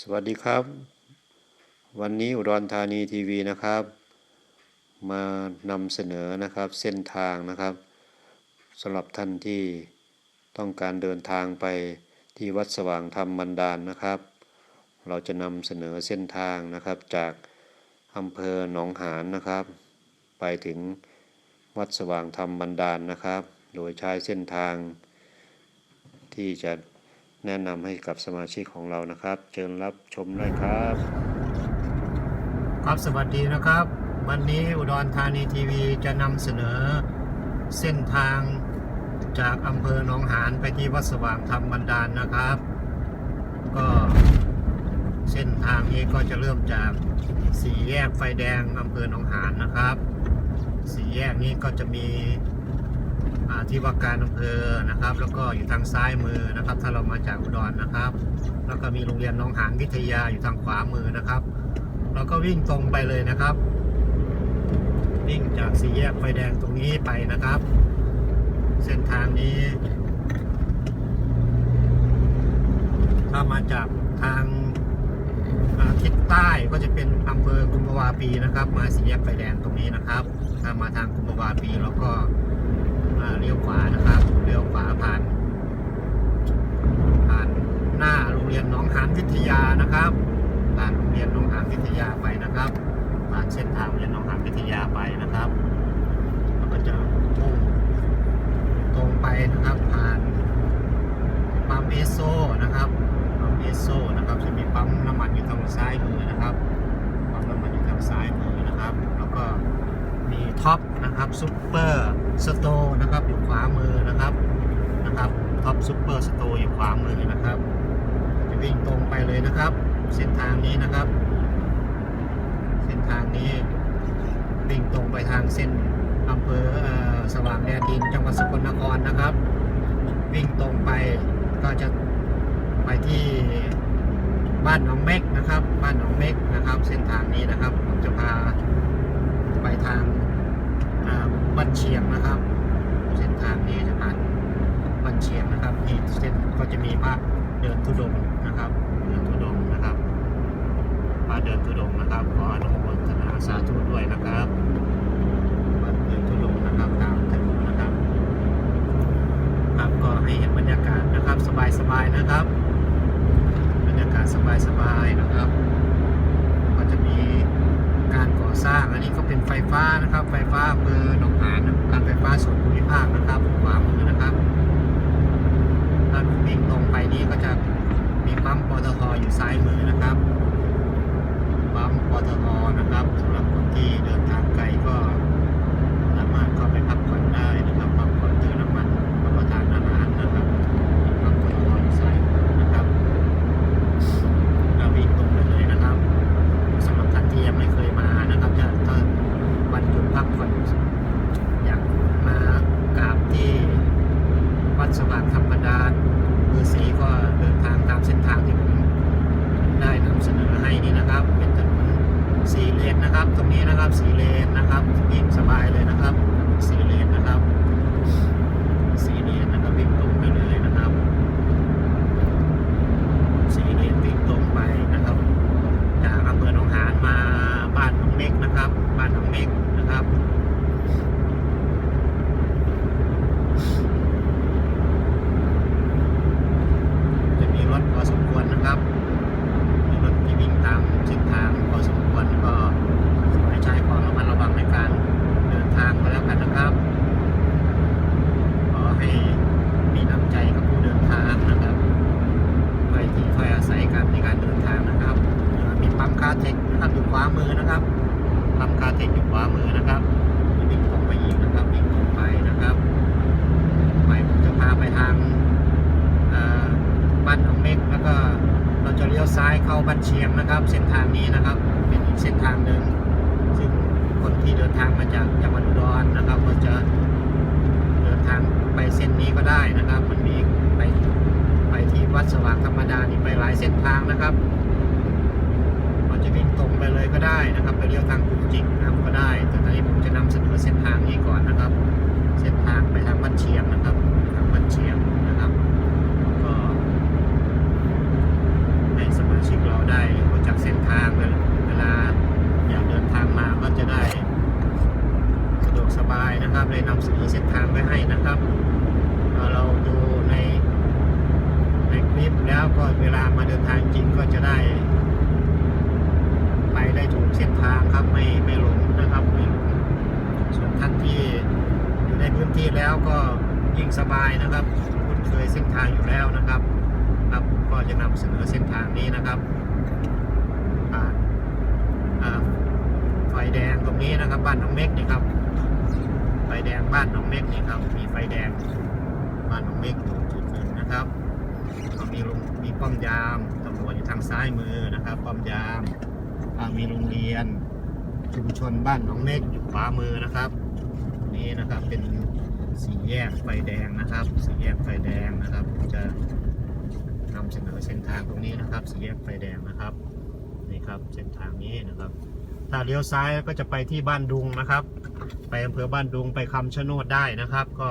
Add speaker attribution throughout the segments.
Speaker 1: สวัสดีครับ วันนี้อุดรธานีทีวีนะครับ มานำเสนอนะครับเส้นทางนะครับสำหรับท่านที่ต้องการเดินทางไปที่วัดสว่างธรรมบันดาลนะครับ เราจะนำเสนอเส้นทางนะครับจากอำเภอหนองหานนะครับ ไปถึงวัดสว่างธรรมบันดาลนะครับ โดยใช้เส้นทางที่จะ แนะนำให้กับสมาชิกของเรานะครับ เชิญรับชมได้ครับ
Speaker 2: ครับสวัสดีนะครับ วันนี้อุดรธานีทีวีจะนำเสนอเส้นทางจากอำเภอหนองหานไปที่วัดสว่างธรรมบันดาลนะครับ ก็เส้นทางนี้ก็จะเริ่มจากสี่แยกไฟแดงอำเภอหนองหานนะครับสี่แยกนี้ก็จะมี ที่ว่าการอำเภอนะครับ แล้วก็อยู่ทางซ้ายมือนะครับ ถ้าเรามาจากอุดรนะครับ แล้วก็มีโรงเรียนหนองหานวิทยาอยู่ทางขวามือนะครับ เราก็วิ่งตรงไปเลยนะครับ วิ่งจากสี่แยกไฟแดงตรงนี้ไปนะครับ เส้นทางนี้ ถ้ามาจากทางทิศใต้ก็จะเป็นอำเภอกุมภาวาปีนะครับ มาสี่แยกไฟแดงตรงนี้นะครับ ถ้ามาทางกุมภาวาปีแล้วก็ เลี้ยวขวานะครับเลี้ยวขวาผ่าน ผ่านหน้าโรงเรียนหนองหานวิทยานะครับผ่านโรงเรียนหนองหานวิทยาไปนะครับผ่านเส้นทางโรงเรียนหนองหานวิทยาไปนะครับแล้วก็จะมุ่งตรงไปนะครับผ่านปั๊มเอโซนะครับปั๊มเอโซนะครับจะมีปั๊มน้ำมันอยู่ทางซ้ายมือนะครับปั๊มน้ำมันอยู่ทางซ้ายมือนะครับ แล้วก็ ท็อปนะครับซุปเปอร์สโตนะครับอยู่ขวามือนะครับนะครับท็อปซุปเปอร์สโตอยู่ขวามือนะครับ จะวิ่งตรงไปเลยนะครับ เส้นทางนี้นะครับ เส้นทางนี้วิ่งตรงไปทางเส้นอำเภอเออสว่างแดนดินจังหวัดสกลนครนะครับ วิ่งตรงไปก็จะไปที่บ้านหนองเม็กนะครับ บ้านหนองเม็กนะครับ เส้นทางนี้นะครับผมจะพาไปทาง บ้านเชียงนะครับ เส้นทางนี้จะผ่านบ้านเชียงนะครับนี่เส้นก็จะมีพระเดินทุดงนะครับ เดินทุดงนะครับพระเดินทุดงนะครับขออนุโมทนาสาธุด้วยนะครับพระเดินทุดงนะครับตามถนนนะครับ ครับก็ให้เห็นบรรยากาศนะครับสบายๆนะครับ บรรยากาศสบายๆนะครับ ก็จะมี สร้าง อันนี้ก็เป็นไฟฟ้านะครับ ไฟฟ้าเบอร์หนองหานการไฟฟ้าส่วนภูมิภาคนะครับขวามือนะครับถ้าวิ่งตรงไปนี้ก็จะมีปั๊มปตทอยู่ซ้ายมือนะครับปั๊มปตทนะครับสำหรับคนที่เดินทางไกลก็สามารถเข้าไปพักผ่อนได้นะครับพักผ่อนเติมน้ำมันรับประทานอาหารนะครับปั๊มปตทอยู่ซ้ายมือนะครับก็วิ่งตรงไปเลยนะครับ สำหรับท่านที่ยังไม่เคยมานะครับจะถ้าวันหยุดพักผ่อนอยากมากราบที่วัดสว่างธรรมดามือสีก็เดินทางตามเส้นทางที่ผมได้นำเสนอให้นี่นะครับ เป็นถนนสีเลนนะครับ ตรงนี้นะครับสีเลนนะครับวิ่งสบายเลยนะครับสีเลนนะครับสีเลนนะครับวิ่งตรงไปเลยนะครับสีเลนวิ่งตรงไปนะครับ จากอำเภอหนองหานมาบ้านหนองเม็กนะครับ บ้านหนองเม็กนะครับ จะมีรถพอสมควรนะครับ มีรถที่วิ่งตามเส้นทางพอสมควรก็ให้ใช้ความระมัดระวังในการเดินทางก็แล้วกันนะครับ ขอให้มีน้ำใจกับผู้เดินทางนะครับ ไปที่ถ้อยอาศัยกันในการเดินทางนะครับเอ่อมีปั๊มคาเทคนะครับอยู่ขวามือนะครับ ปั๊มคาเทคอยู่ขวามือนะครับวิ่งตรงไปอีกนะครับวิ่งตรงไปนะครับไปผมจะพาไปทางเอ่อบ้านหนองเม็กแล้วก็เราจะเลี้ยวซ้ายเข้าบ้านเชียงนะครับ เส้นทางนี้นะครับ เป็นอีกเส้นทางหนึ่งซึ่งคน ทางมาจากจังหวัดอุดรนะครับ ก็จะเดินทางไปเส้นนี้ก็ได้นะครับ มันมีไปไปที่วัดสว่างธรรมดานี่ไปหลายเส้นทางนะครับเราจะวิ่งตรงไปเลยก็ได้นะครับ ไปเลี้ยวทางกุจิกนะครับก็ได้ แต่ตอนนี้ผมจะนำเสนอเส้นทางนี้ก่อนนะครับ เส้นทางไปทางบ้านเชียงนะครับทางบ้านเชียงนะครับ ก็ให้สมาชิกเราได้มาจากเส้นทางนึง นะครับเลยนำเสนอเส้นทางไปให้นะครับ เราดูในในคลิปแล้วก็เวลามาเดินทางจริงก็จะได้ ไปได้ถูกเส้นทางครับไม่ไม่หลงนะครับไมส่วนท่านที่อยู่ในพื้นที่แล้วก็ยิ่งสบายนะครับคุ้นเคยเส้นทางอยู่แล้วนะครับ ครับก็จะนำเสนอเส้นทางนี้นะครับไฟแดงตรงนี้นะครับบ้านน้องเม็กนะครับ ฟแดงบ้านน้องเม็กนี่ครับ มีไฟแดงบ้านน้องเม็กจุดหนึ่งนะครับก็มีโรงมีป้อมยามตำรวจอยู่ทางซ้ายมือนะครับ ป้อมยามมีโรงเรียน ชุมชนบ้านน้องเม็กอยู่ขวามือนะครับ นี่นะครับเป็นสี่แยกไฟแดงนะครับ สี่แยกไฟแดงนะครับผมจะนำเสนอเส้นทางตรงนี้นะครับ สี่แยกไฟแดงนะครับนี่ครับเส้นทางนี้นะครับ ถ้าเลี้ยวซ้ายก็จะไปที่บ้านดุงนะครับ ไปอำเภอบ้านดุงไปคำชะโนดได้นะครับ ก็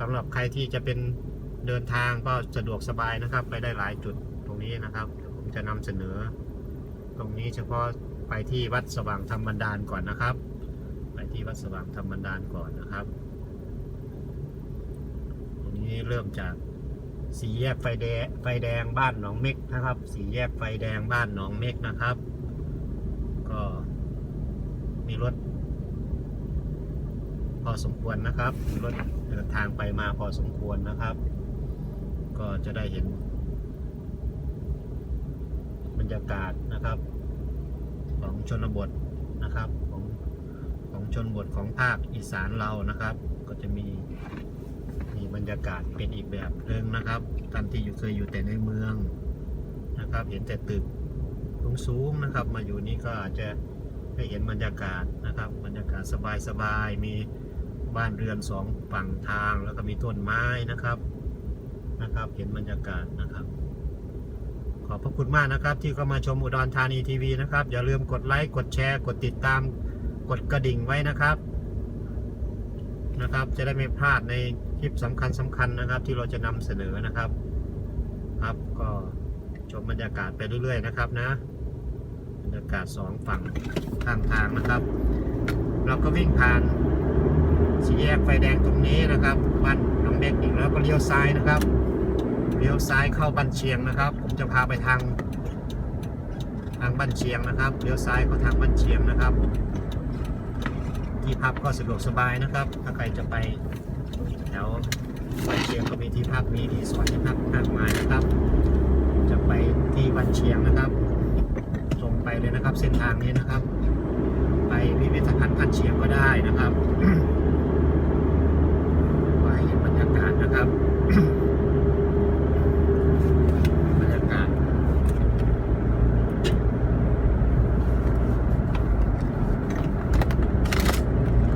Speaker 2: สำหรับใครที่จะเป็นเดินทางก็สะดวกสบายนะครับ ไปได้หลายจุดตรงนี้นะครับ ผมจะนำเสนอ ตรงนี้เฉพาะไปที่วัดสว่างธรรมบันดาลก่อนนะครับ ไปที่วัดสว่างธรรมบันดาลก่อนนะครับ ตรงนี้เริ่มจากสี่แยกไฟแดงไฟแดงบ้านหนองเม็กนะครับ สี่แยกไฟแดงบ้านหนองเม็กนะครับ ก็มีรถ พอสมควรนะครับมีรถเดินทางไปมาพอสมควรนะครับ ก็จะได้เห็น บรรยากาศนะครับ ของชนบทนะครับ ของของชนบทของภาคอีสานเรานะครับ ก็จะมีมีบรรยากาศเป็นอีกแบบหนึ่งนะครับท่านที่อยู่เคยอยู่แต่ในเมืองนะครับ เห็นแต่ตึก สูงๆนะครับ มาอยู่นี้ก็อาจจะได้เห็นบรรยากาศนะครับ บรรยากาศสบายๆมีบ้านเรือนสองฝั่งทางแล้วก็มีต้นไม้นะครับนะครับ เห็นบรรยากาศนะครับ ขอบพระคุณมากนะครับ ที่เข้ามาชมอุดรธานีทีวีนะครับ อย่าลืมกดไลค์กดแชร์ กดติดตามกดกระดิ่งไว้นะครับนะครับ จะได้ไม่พลาดในคลิปสำคัญสำคัญนะครับ ที่เราจะนำเสนอนะครับ ครับก็ชมบรรยากาศไปเรื่อยๆนะครับนะ รยากาศสองฝั่งข้างทางนะครับ เราก็วิ่งผ่านสี่แยกไฟแดงตรงนี้นะครับบ้านน้องเด็กอีกแล้วก็เลี้ยวซ้ายนะครับเลี้ยวซ้ายเข้าบ้านเชียงนะครับ ผมจะพาไปทางทางบ้านเชียงนะครับเลี้ยวซ้ายเข้าทางบ้านเชียงนะครับ ที่พักก็สะดวกสบายนะครับ ถ้าใครจะไปแถวบ้านเชียงก็มีที่พักมีรีสอร์ทที่พักมากมายนะครับ จะไปที่บ้านเชียงนะครับ เลยนะครับ เส้นทางนี้นะครับ ไปพิพิธภัณฑ์บ้านเชียงก็ได้นะครับไปเห็นบรรยากาศนะครับบรรยากาศ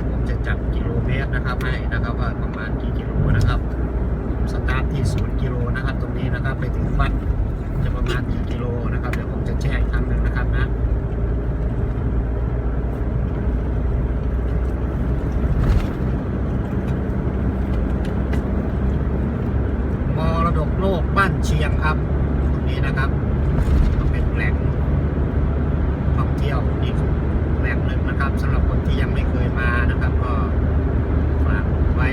Speaker 2: ผมจะจับกิโลเมตรนะครับให้นะครับว่าประมาณกี่กิโลนะครับสตาร์ทที่ศูนย์กิโลนะครับ ตรงนี้นะครับไปถึงวัด จะประมาณกี่กิโลนะครับ เดี๋ยวผมจะแจ้งอีกครั้งหนึ่งนะครับนะมรดกโลกบ้านเชียงครับตรงนี้นะครับเป็นแหล่งท่องเที่ยวอีกแหล่งหนึ่งนะครับสำหรับคนที่ยังไม่เคยมานะครับ ก็ฝากไว้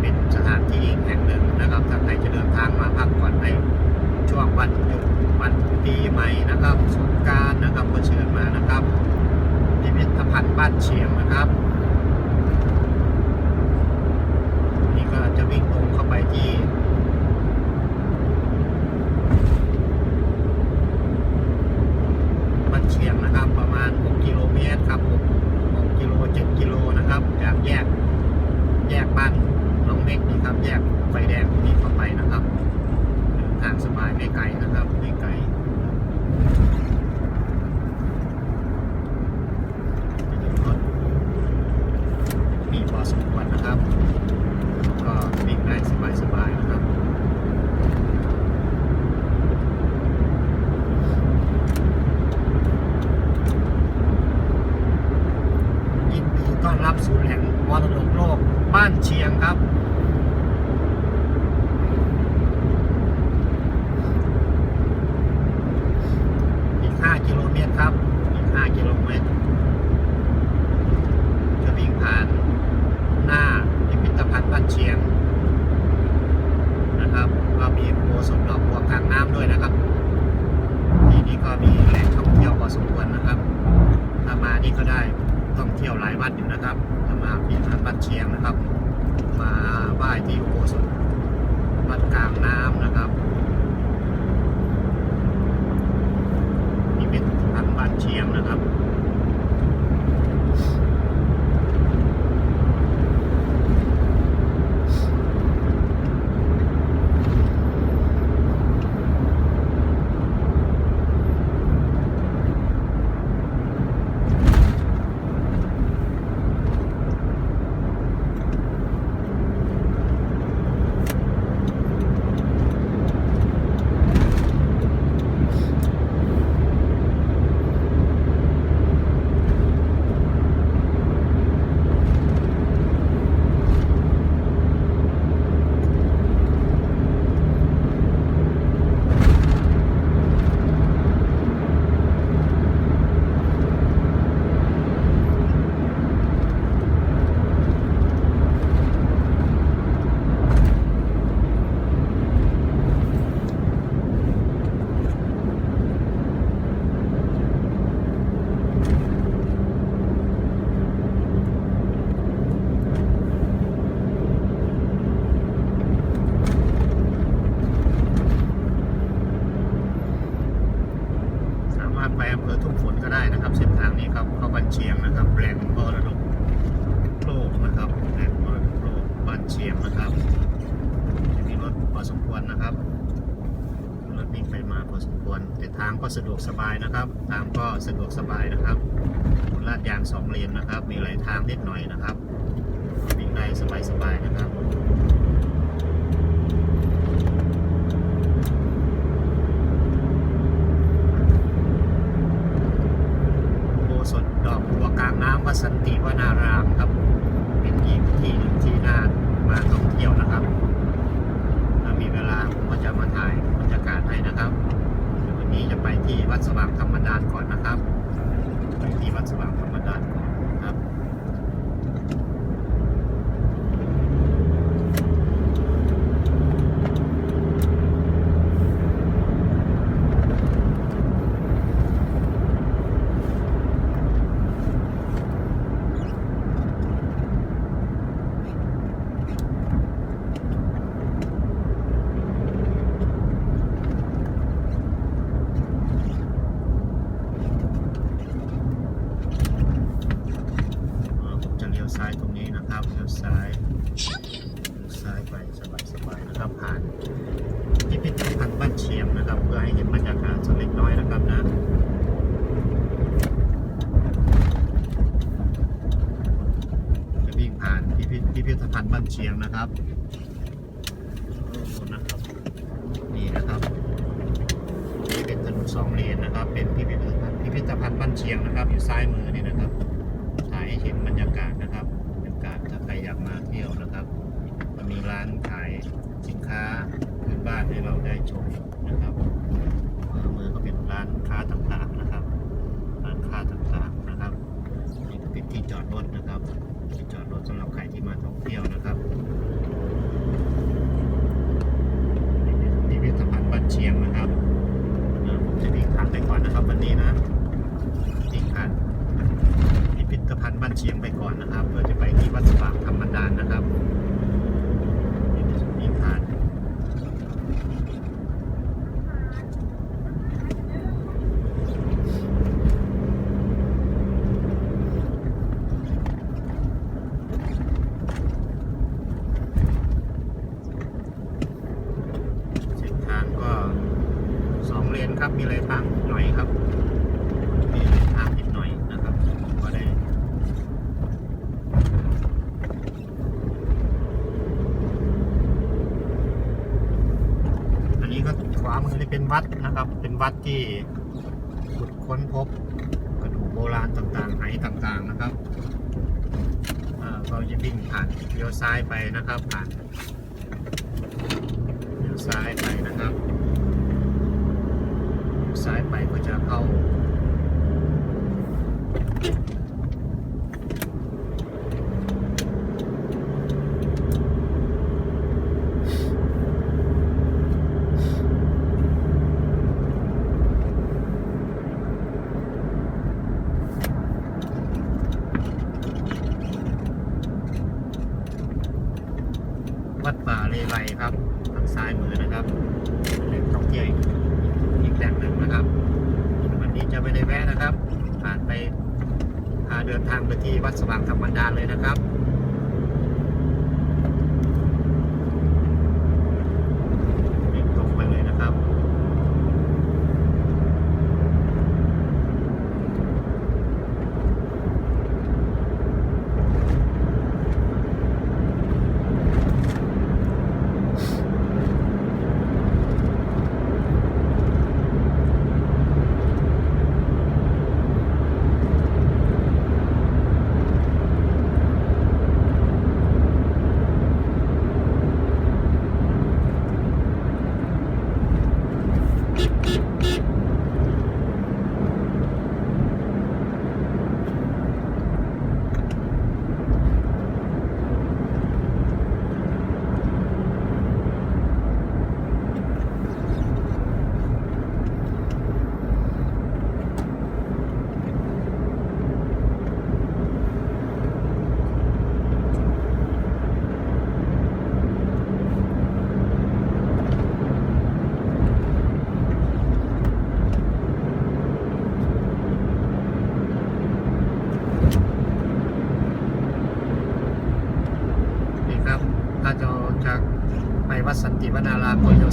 Speaker 2: เป็นสถานที่แห่งหนึ่งนะครับถ้าใครจะเดินทางมาพักผ่อนใน ช่วงวันหยุดวันปีใหม่นะครับ สงการนะครับก็เชิญมานะครับพิพิธภัณฑ์บ้านเชียงนะครับ นี่ก็จะวิ่งตรงเข้าไปที่ บ้านเชียงนะครับ ประมาณ 6 กิโลเมตรครับ6 6กิโล 7 กิโลนะครับ จากแยก แยกบ้านน้องเม็กนี่ครับ แยกไฟแดงตรงนี้เข้าไปนะครับเดินทางสบายไม่ไกลนะครับ ไม่ไกลรถมีพอสมควรนะครับ ก็วิ่งได้สบายๆนะครับ ยินดีต้อนรับสู่แหล่งมรดกโลกบ้าน เชียงครับ นะครับขวามือก็เป็นร้านค้าต่างๆนะครับร้านค้าต่างๆนะครับนี่ก็เป็นที่จอดรถนะครับที่จอดรถสำหรับใครที่มาท่องเที่ยวนะครับนี่พิพิธภัณฑ์บ้านเชียงนะครับผมจะวิ่งผ่างไปก่อนนะครับวันนี้นะวิ่งผ่านพิพิธภัณฑ์บ้านเชียงไปก่อนนะครับเพื่อางก็สองเลนครับ มีอะไรทางหน่อยครับ มีทางนิดหน่อยนะครับก็ได้อันนี้ก็ขวามือจะเป็นวัดนะครับ เป็นวัดที่ขุดค้นพบกระดูกโบราณต่างๆหายต่างๆนะครับเราจะบินผ่านเลี้ยวซ้ายไปนะครับผ่าน ซ้ายไปนะครับ ซ้ายไปก็จะเข้า ทางไปที่วัดสว่างธรรมดาเลยนะครับ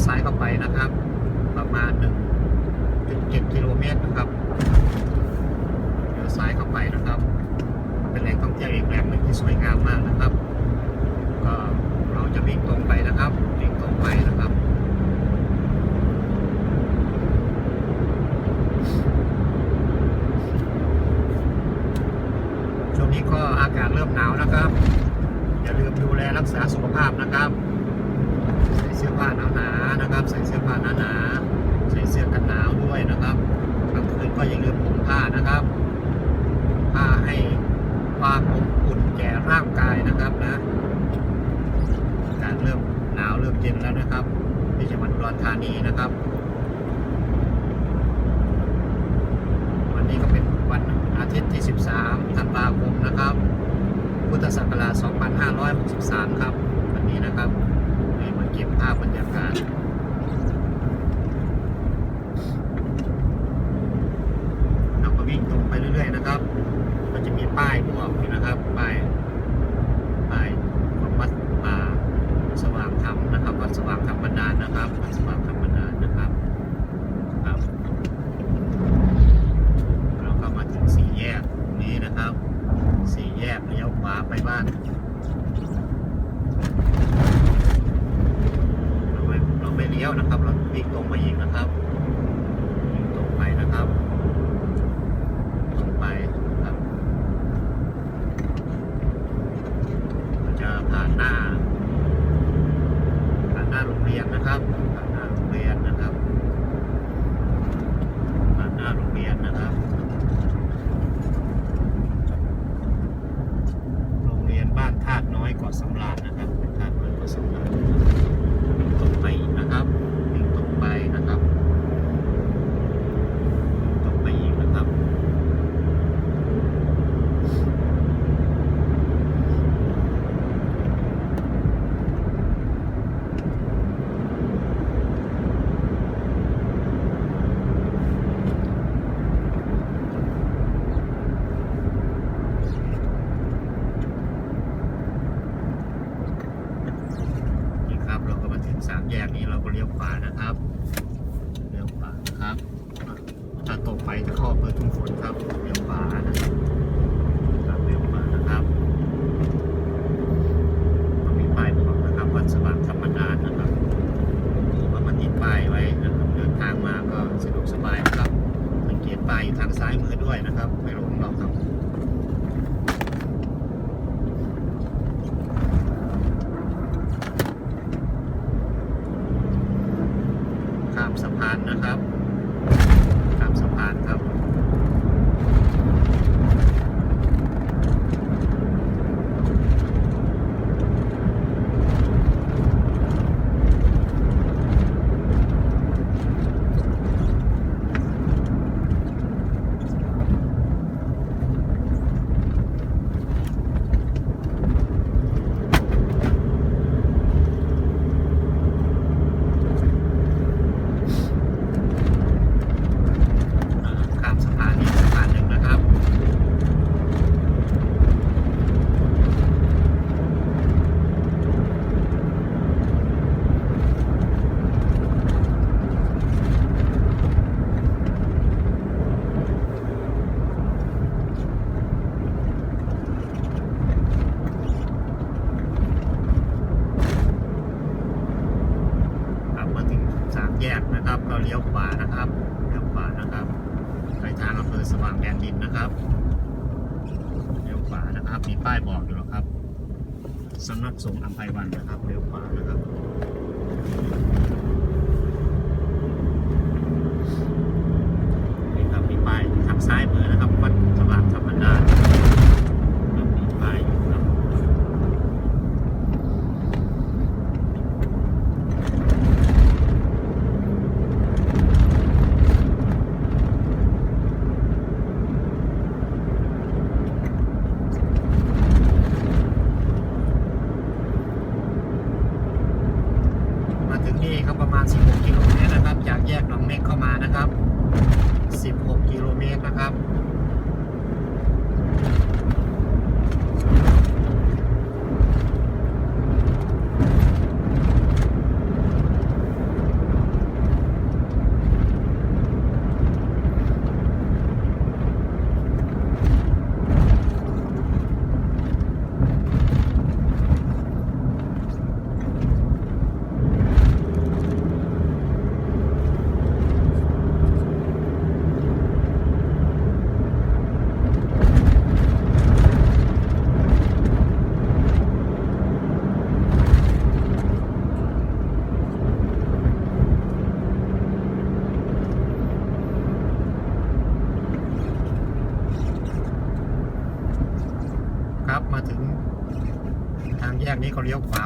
Speaker 2: ซ้ายเข้าไปนะครับ ประมาณ1.7กิโลเมตรนะครับเดี๋ยวซ้ายเข้าไปนะครับ เป็นแหล่งท่องเที่ยวอีกแหล่งหนึ่งที่สวยงามมากนะครับี้เขาเลี้ยวขวา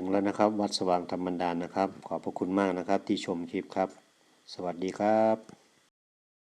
Speaker 2: ึ
Speaker 1: งแล้วนะครับ วัดสว่างธรรมดานนะครับ ขอบพระคุณมากนะครับ ที่ชมคลิปครับ สวัสดีครับ